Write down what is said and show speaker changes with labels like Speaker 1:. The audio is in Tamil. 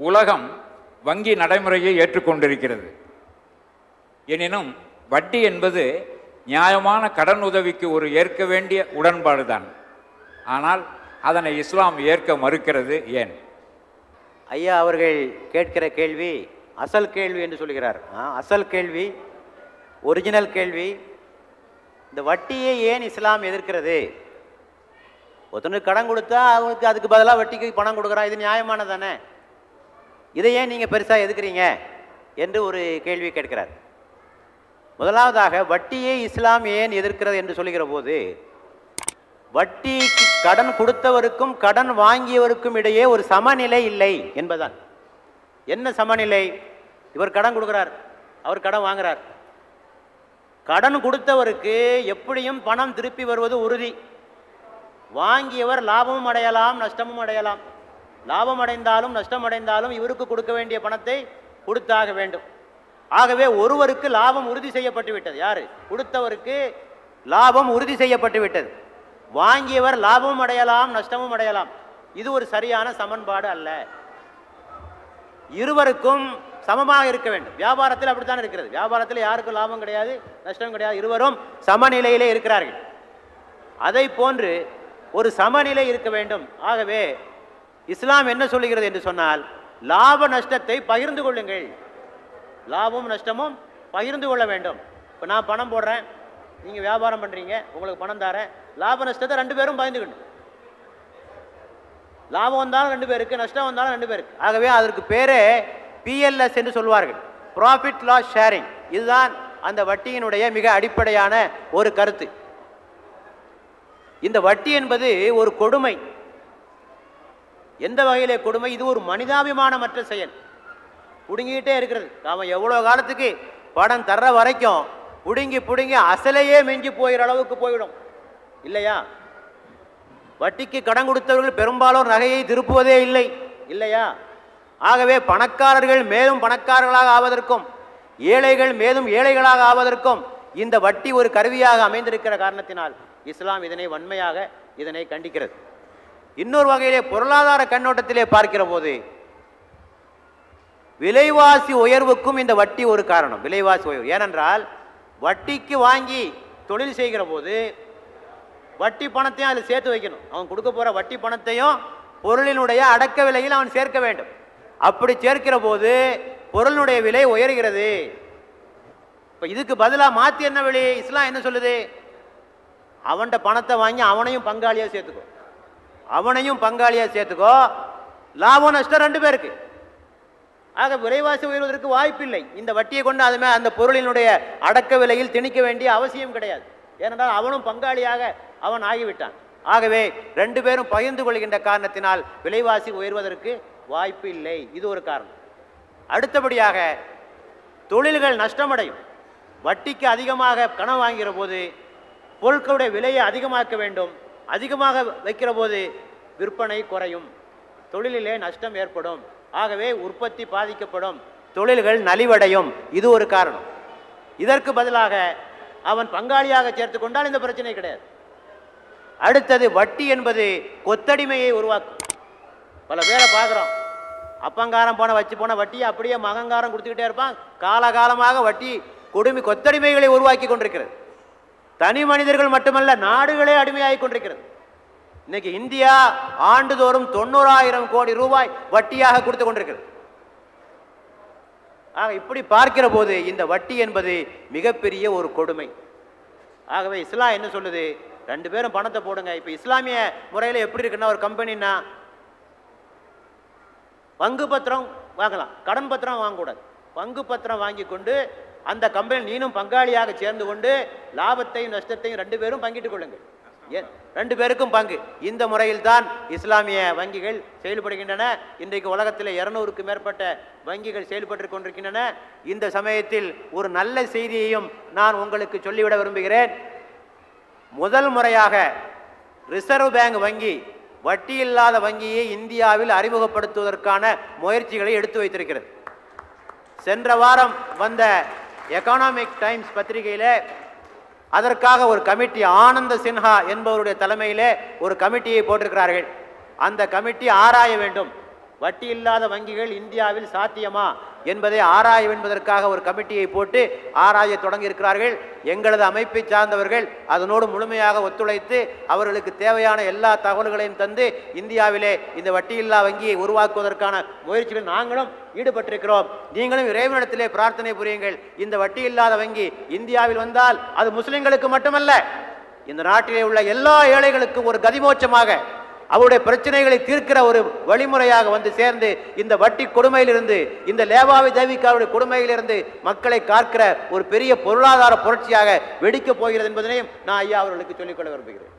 Speaker 1: உலகம் வங்கி நடைமுறையை ஏற்றுக்கொண்டிருக்கிறது. எனினும் வட்டி என்பது நியாயமான கடன் உதவிக்கு ஒரு ஏற்க வேண்டிய உடன்பாடுதான். ஆனால் அதனை இஸ்லாம் ஏற்க மறுக்கிறது ஏன்?
Speaker 2: ஐயா அவர்கள் கேட்கிற கேள்வி அசல் கேள்வி என்று சொல்கிறார். ஆ, அசல் கேள்வி ஒரிஜினல் கேள்வி. இந்த வட்டியை ஏன் இஸ்லாம் எதிர்க்கிறது? ஒருத்தனுக்கு கடன் கொடுத்தா அவனுக்கு அதுக்கு பதிலாக வட்டிக்கு பணம் கொடுக்குறான். இது நியாயமானது தானே? இதை ஏன் நீங்கள் பெருசாக எதுக்குறீங்க? என்று ஒரு கேள்வி கேட்கிறார். முதலாவதாக வட்டியை இஸ்லாம் ஏன் எதிர்க்கிறது என்று சொல்லுகிற போது வட்டி கடன் கொடுத்தவருக்கும் கடன் வாங்கியவருக்கும் இடையே ஒரு சமநிலை இல்லை என்பதான் என்ன சமநிலை? இவர் கடன் கொடுக்குறார் அவர் கடன் வாங்குறார். கடன் கொடுத்தவருக்கு எப்படியும் பணம் திருப்பி வருவது உறுதி. வாங்கியவர் லாபமும் அடையலாம் நஷ்டமும் அடையலாம். லாபம் அடைந்தாலும் நஷ்டம் அடைந்தாலும் இவருக்கு கொடுக்க வேண்டிய பணத்தை கொடுத்தாக வேண்டும். ஆகவே ஒருவருக்கு லாபம் உறுதி செய்யப்பட்டு விட்டது. யாரு? கொடுத்தவருக்கு லாபம் உறுதி செய்யப்பட்டு விட்டது. வாங்கியவர் லாபமும் அடையலாம் நஷ்டமும் அடையலாம். இது ஒரு சரியான சமன்பாடு அல்ல. இருவருக்கும் சமமாக இருக்க வேண்டும். வியாபாரத்தில் அப்படித்தான் இருக்கிறது. வியாபாரத்தில் யாருக்கும் லாபம் கிடையாது நஷ்டம் கிடையாது. இருவரும் சமநிலையிலே இருக்கிறார்கள். அதை போன்று ஒரு சமநிலை இருக்க வேண்டும். ஆகவே இஸ்லாம் என்ன சொல்லுகிறது என்று சொன்னால் லாப நஷ்டத்தை பகிர்ந்து கொள்ளுங்கள். லாபமும் நஷ்டமும் பகிர்ந்து கொள்ள வேண்டும். இப்போ நான் பணம் போடுறேன் நீங்கள் வியாபாரம் பண்ணுறீங்க உங்களுக்கு பணம் தரேன் லாப நஷ்டத்தை ரெண்டு பேரும் பகிர்ந்துக்கணும். லாபம் வந்தாலும் ரெண்டு பேருக்கு நஷ்டம் வந்தாலும் ரெண்டு பேருக்கு. ஆகவே அதற்கு பேரே பிஎல்எஸ் என்று சொல்வார்கள். ப்ராஃபிட் லாஸ் ஷேரிங் இதுதான் அந்த வட்டியினுடைய மிக அடிப்படையான ஒரு கருத்து. இந்த வட்டி என்பது ஒரு கொடுமை. எந்த வகையிலே கொடுமை? இது ஒரு மனிதாபிமானமற்ற செயல். புடுங்கிக்கிட்டே இருக்கிறது. நாம் எவ்வளோ காலத்துக்கு படம் தர்ற வரைக்கும் பிடுங்கி பிடுங்கி அசலையே மிஞ்சி போயிற அளவுக்கு போயிடும். இல்லையா? வட்டிக்கு கடன் கொடுத்தவர்கள் பெரும்பாலும் நகையை திருப்புவதே இல்லை. இல்லையா? ஆகவே பணக்காரர்கள் மேலும் பணக்காரர்களாக ஆவதற்கும் ஏழைகள் மேலும் ஏழைகளாக ஆவதற்கும் இந்த வட்டி ஒரு கருவியாக அமைந்திருக்கிற காரணத்தினால் இஸ்லாம் இதனை வன்மையாக இதனை கண்டிக்கிறது. இன்னொரு வகையிலே பொருளாதார கண்ணோட்டத்திலே பார்க்கிற போது விலைவாசி உயர்வுக்கும் இந்த வட்டி ஒரு காரணம். விலைவாசி உயர்வு. ஏனென்றால் வட்டிக்கு வாங்கி தொழில் செய்கிற போது வட்டி பணத்தையும் அதில் சேர்த்து வைக்கணும். அவன் கொடுக்க போகிற வட்டி பணத்தையும் பொருளினுடைய அடக்க விலையில் அவன் சேர்க்க வேண்டும். அப்படி சேர்க்கிற போது பொருளினுடைய விலை உயர்கிறது. இப்போ இதுக்கு பதிலாக மாற்றி என்ன விலை இஸ்லாம் என்ன சொல்லுது? அவன்கிட்ட பணத்தை வாங்கி அவனையும் பங்காளியாக சேர்த்துக்கும் அவனையும் பங்காளியாக சேர்த்துக்கோ. லாபம் நஷ்டம் ரெண்டு பேருக்கு. ஆக விலைவாசி உயர்வதற்கு வாய்ப்பில்லை. இந்த வட்டியை கொண்டு அதுமே அந்த பொருளினுடைய அடக்க விலையில் திணிக்க வேண்டிய அவசியம் கிடையாது. ஏனென்றால் அவனும் பங்காளியாக அவன் ஆகிவிட்டான். ஆகவே ரெண்டு பேரும் பகிர்ந்து கொள்கின்ற காரணத்தினால் விலைவாசி உயர்வதற்கு வாய்ப்பு இல்லை. இது ஒரு காரணம். அடுத்தபடியாக தொழில்கள் நஷ்டமடையும். வட்டிக்கு அதிகமாக கணம் வாங்குகிற போது பொருட்களுடைய விலையை அதிகமாக்க வேண்டும். அதிகமாக வைக்கிற போது விற்பனை குறையும். தொழிலிலே நஷ்டம் ஏற்படும். ஆகவே உற்பத்தி பாதிக்கப்படும். தொழில்கள் நலிவடையும். இது ஒரு காரணம். இதற்கு பதிலாக அவன் பங்காளியாக சேர்த்து கொண்டால் இந்த பிரச்சனை கிடையாது. அடுத்தது வட்டி என்பது கொத்தடிமையை உருவாக்கும். பல பேரை பார்க்குறோம். அப்பங்காரம் போன வச்சு போன வட்டியை அப்படியே மகங்காரம் கொடுத்துக்கிட்டே இருப்பான். காலகாலமாக வட்டி கொடுமை கொத்தடிமைகளை உருவாக்கி கொண்டிருக்கிறது. தனி மனிதர்கள் மட்டுமல்ல நாடுகளே அடிமையாகி கொண்டிருக்கிறது. இன்னைக்கு இந்தியா ஆண்டுதோறும் தொண்ணூறாயிரம் கோடி ரூபாய் வட்டியாக கொடுத்து கொண்டிருக்கிறது. ஆக இப்படி பார்க்கிற போது இந்த வட்டி என்பது மிகப்பெரிய ஒரு கொடுமை. ஆகவே இஸ்லாம் என்ன சொல்லுது? ரெண்டு பேரும் பணத்தை போடுங்க. இப்போ இஸ்லாமிய முறையில் எப்படி இருக்குன்னா ஒரு கம்பெனின்னா பங்கு பத்திரம் வாங்கலாம். கடன் பத்திரம் வாங்கக்கூடாது. பங்கு பத்திரம் வாங்கி கொண்டு அந்த கம்பெனி நீனும் பங்காளியாக சேர்ந்து கொண்டு லாபத்தையும் நஷ்டத்தையும் ரெண்டு பேரும் பங்கிட்டுக் கொள்ளுங்கள். ஏன் ரெண்டு பேருக்கும் பங்கு. இந்த முறையில் தான் இஸ்லாமிய வங்கிகள் செயல்படுகின்றன. இன்றைக்கு உலகத்தில் இருநூறுக்கு மேற்பட்ட வங்கிகள் செயல்பட்டு கொண்டிருக்கின்றன. இந்த சமயத்தில் ஒரு நல்ல செய்தியையும் நான் உங்களுக்கு சொல்லிவிட விரும்புகிறேன். முதல் முறையாக ரிசர்வ் பேங்க் வங்கி வட்டி இல்லாத வங்கியை இந்தியாவில் அறிமுகப்படுத்துவதற்கான முயற்சிகளை எடுத்து வைத்திருக்கிறது. சென்ற வாரம் வந்த எக்கானாமிக் டைம்ஸ் பத்திரிகையில் அதற்காக ஒரு கமிட்டி ஆனந்த சின்ஹா என்பவருடைய தலைமையிலே ஒரு கமிட்டியை போட்டிருக்கிறார்கள். அந்த கமிட்டி ஆராய வேண்டும். வட்டி இல்லாத வங்கிகள் இந்தியாவில் சாத்தியமா? என்பதை ஆராய என்பதற்காக ஒரு கமிட்டியை போட்டு ஆராய தொடங்கியிருக்கிறார்கள். எங்களது அமைப்பை சார்ந்தவர்கள் அதனோடு முழுமையாக ஒத்துழைத்து அவர்களுக்கு தேவையான எல்லா தகவல்களையும் தந்து இந்தியாவிலே இந்த வட்டியில்லா வங்கியை உருவாக்குவதற்கான முயற்சிகளில் நாங்களும் ஈடுபட்டிருக்கிறோம். நீங்களும் இறைவனிடத்திலே பிரார்த்தனை புரியுங்கள். இந்த வட்டி இல்லாத வங்கி இந்தியாவில் வந்தால் அது முஸ்லிம்களுக்கு மட்டுமல்ல இந்த நாட்டிலே உள்ள எல்லா ஏழைகளுக்கும் ஒரு கதிமோட்சமாக அவருடைய பிரச்சனைகளை தீர்க்கிற ஒரு வழிமுறையாக வந்து சேர்ந்து இந்த வட்டி கொடுமையிலிருந்து இந்த லேவாவி தேவிக்காருடைய கொடுமையிலிருந்து மக்களை காக்கிற ஒரு பெரிய பொருளாதார புரட்சியாக வெடிக்கப் போகிறது என்பதனையும் நான் ஐயா அவர்களுக்கு சொல்லிக்கொள்ள விரும்புகிறேன்.